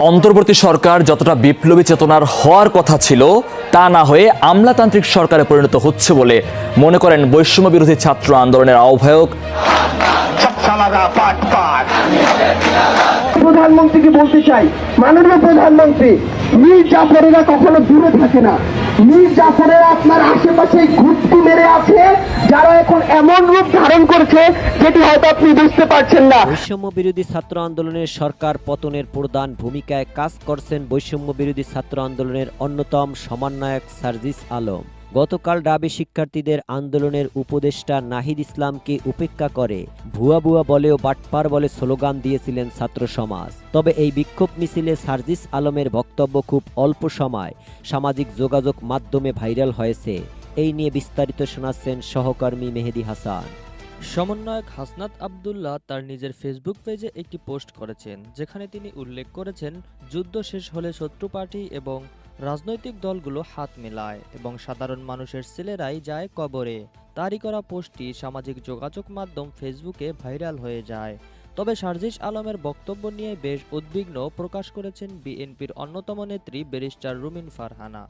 অন্তর্বর্তী সরকার যতটা বিপ্লবী চেতনার হওয়ার কথা ছিল তা না হয়ে আমলাতান্ত্রিক সরকারে পরিণত হচ্ছে বলে মনে করেন বৈষম্য বিরোধী ছাত্র আন্দোলনের আহ্বায়ক। সালাদা পাট পাট প্রধানমন্ত্রীকে বলতে চাই? মাননীয় প্রধানমন্ত্রী মীর জাফরেরা কখনো দূরে থাকে না। মীর জাফরেরা আপনার আশেপাশে ঘুরতি মেরে আছে? ধারণ করছে, যেটি হয়তো আপনি বুঝতে পারছেন না। বৈষম্য বিরোধী ছাত্র আন্দোলনের সরকার পতনের প্রধান ভূমিকায় কাজ করছেন বৈষম্য বিরোধী ছাত্র আন্দোলনের অন্যতম সমন্বয়ক সার্জিস আলম। গতকাল ডাবি শিক্ষার্থীদের আন্দোলনের উপদেষ্টা নাহিদ ইসলামকে উপেক্ষা করে ভুয়া ভুয়া বলেও বাটপার বলে স্লোগান দিয়েছিলেন ছাত্র সমাজ। তবে এই বিক্ষোভ মিছিলে সার্জিস আলমের বক্তব্য খুব অল্প সময় সামাজিক যোগাযোগ মাধ্যমে ভাইরাল হয়েছে। এই নিয়ে বিস্তারিত শোনাচ্ছেন সহকর্মী মেহেদি হাসান। সমন্বয়ক হাসনাত আবদুল্লাহ তার নিজের ফেসবুক পেজে একটি পোস্ট করেছেন, যেখানে তিনি উল্লেখ করেছেন, যুদ্ধ শেষ হলে শত্রু পার্টি এবং রাজনৈতিক দলগুলো হাত মেলায় এবং সাধারণ মানুষের ছেলেরাই যায় কবরে। তারই করা পোস্টটি সামাজিক যোগাযোগ মাধ্যম ফেসবুকে ভাইরাল হয়ে যায়। তবে সার্জিস আলমের বক্তব্য নিয়ে বেশ উদ্বিগ্ন প্রকাশ করেছেন বিএনপির অন্যতম নেত্রী ব্যারিস্টার রুমিন ফারহানা।